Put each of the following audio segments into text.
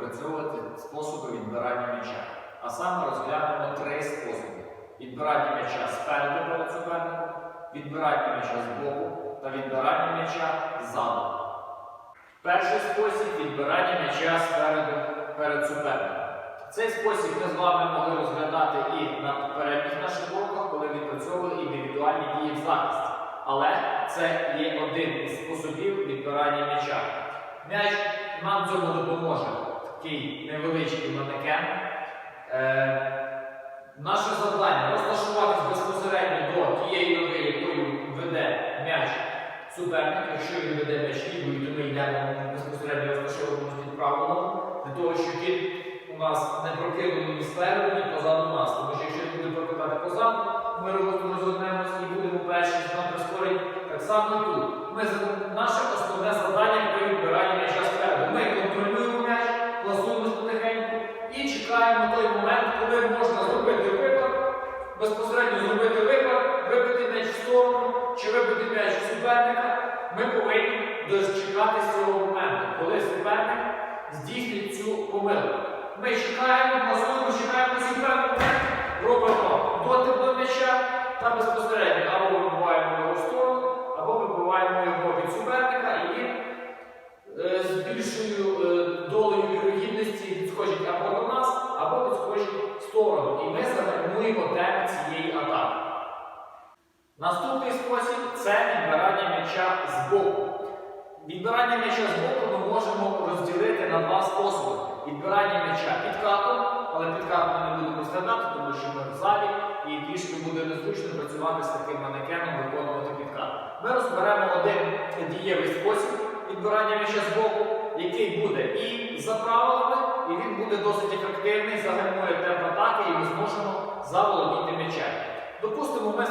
опрацьовувати способи відбирання м'яча. А саме розглянемо три способи: відбирання м'яча спереду перед суперником, відбирання м'яча збоку та відбирання м'яча ззаду. Перший спосіб відбирання м'яча спереду перед суперником. Цей спосіб ми з вами могли розглядати і на попередніх наших уроках, коли відпрацьовували індивідуальні дії в захисті. Але це є один із способів відбирання м'яча. М'яч нам цьому допоможе такий невеличкий манекен. Е, наше завдання розташуватись безпосередньо до тієї ноги, якою веде м'яч суперник. Якщо він веде м'яч лівою, то ми йдемо безпосередньо розташовуємося під праву для того, щоб він у нас не прокинув ні спереду, ні позаду нас. Тому що якщо він буде прокидати позаду, ми розгорнемося і будемо перші на прискоренні. Так само і тут. Ми, за- безпосередньо зробити випад, вибити м'яч в сторону чи вибити м'яч в суперника. Ми повинні дочекатися цього моменту, коли суперник здійснить цю помилку. Ми чекаємо, пласуємо, чекаємо суперника, робимо дотик до м'яча та безпосередньо або вибиваємо його в сторону, або вибиваємо його від суперника і він е, з більшою е, долею вірогідності відскочить або до нас, в сторону. І ми загальмуємо темп цієї атаки. Наступний спосіб це відбирання м'яча з боку. Відбирання м'яча з боку ми можемо розділити на два способи. Відбирання м'яча підкатом, але підкат ми не будемо розглядати, тому що ми в залі і трішки буде незручно працювати з таким манекеном, виконувати підкат. Ми розберемо один дієвий спосіб відбирання м'яча з боку, який буде і за правилами, і він буде досить ефективний, загальмує темп атаки, і ми зможемо заволодіти м'ячем. Допустимо, ми,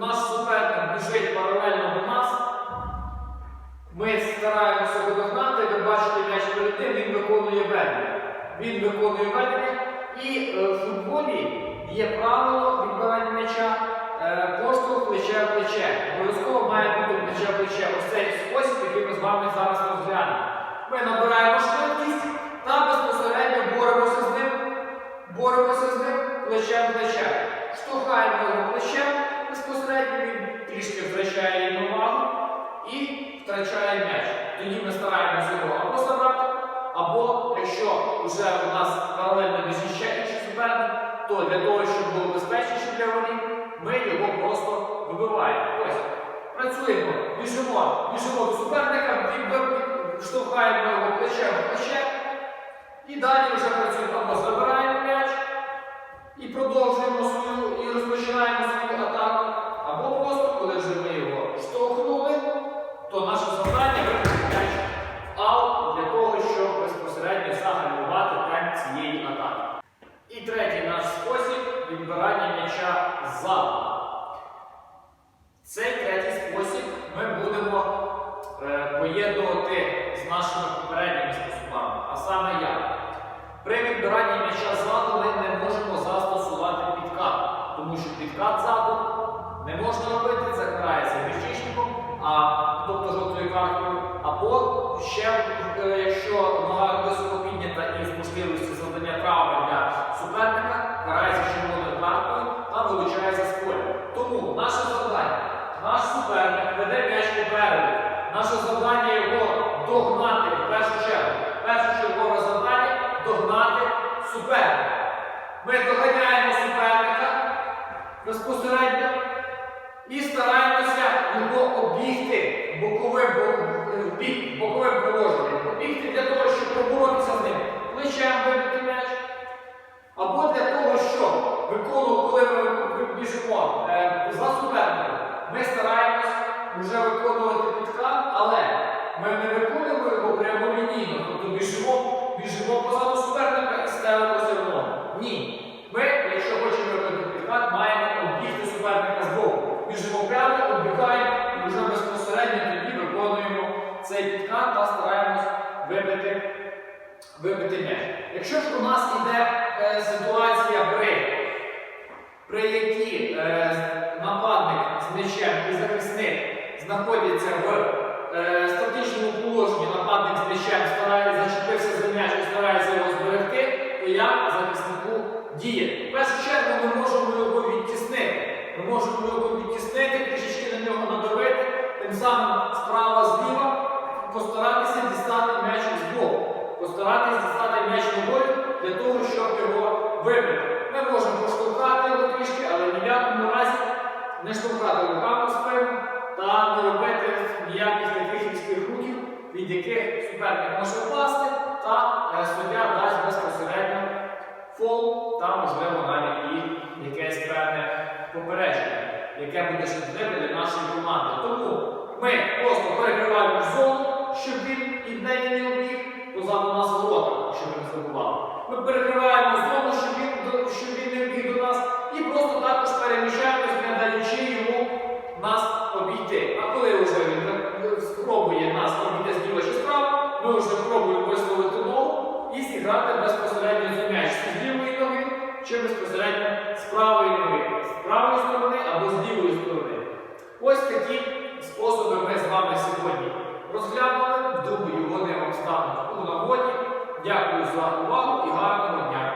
наш суперник біжить паралельно до нас. Ми стараємося догнати, ви бачите м'яч перед тим, він виконує ведення. Він виконує ведення. І е, в футболі є правило відбирання м'яча е, поштовх плече в плече. Обов'язково має бути плече в плече. Ось цей спосіб, який ми з вами зараз розглянемо. Ми набираємо вже у нас паралельно біжить ще суперник, то для того, щоб було безпечніше для воріт, ми його просто вибиваємо. Ось, працюємо, біжимо, біжимо до суперника, штовхаємо його плечем в плече, і далі вже працюємо або забираємо м'яч і продовжуємо свою і розпочинаємо ззаду. Цей третій спосіб ми будемо е, поєднувати з нашими попередніми способами, а саме як? При відбиранні м'яча ззаду ми не можемо застосувати підкат, тому що підкат ззаду не можна робити, це карається міжчичником, тобто жовтою карткою, або ще, е, якщо нога високо піднята і з можливості завдання травми для суперника, карається червоною карткою та вилучається з поля. Тому наше завдання, наш суперник веде м'яч попереду. Наше завдання його догнати в першу чергу. Першочергове завдання догнати суперника. Ми доганяємо суперника безпосередньо і стараємося його обігти боковим бо- боковим положенням. Обігти для того, щоб поборотися з ним плечем вибити м'яч. Або для того, щоб виконувати, коли ми ви- біжимо е, за суперником, ми стараємось вже виконувати підкат, але ми не прямолінійно, тобто біжимо, біжимо позаду суперника і ставимося в ногу. Ні. Ми, якщо хочемо виконати підкат, маємо обігти суперника збоку. Біжимо прямо, оббігаємо і вже безпосередньо тоді виконуємо цей підкат та стараємось вибити вибити м'яч. Якщо ж у нас іде е, ситуація при, при якій е, нападник з м'ячем і захисник знаходяться в е, положенні нападник з м'ячем старається зачепився за м'яч і старається його зберегти, то як захиснику діє? В першу чергу ми можемо його відтіснити. Ми можемо його відтіснити, трішечки на нього надавити, тим самим справа зліва постаратися дістати м'яч з боку. Постаратися дістати м'яч ногою для того, щоб його вибити. Ми можемо поштовхати його трішки, але ні в якому разі не штовхати руками спину та не робити рухів, від яких суперник може впасти, та е, суддя дасть безпосередньо фол та, можливо, навіть і якесь певне попередження, яке буде шкідливе для нашої команди. Тому ми просто перекриваємо зону, щоб він від неї не обіг, позаду нас ворота, щоб ви не забували. Ми перекриваємо зону, щоб він, щоб він не обіг до нас, і просто також переміщаємось, не даючи йому нас обійти. Ми вже пробуємо висловити ногу і зіграти безпосередньо з м'яч з лівої ноги чи безпосередньо з правої ноги, з правої сторони або з лівої сторони. Ось такі способи ми з вами сьогодні розглянули. Думаю, вони вам стануть у нагоді. Дякую за увагу і гарного дня!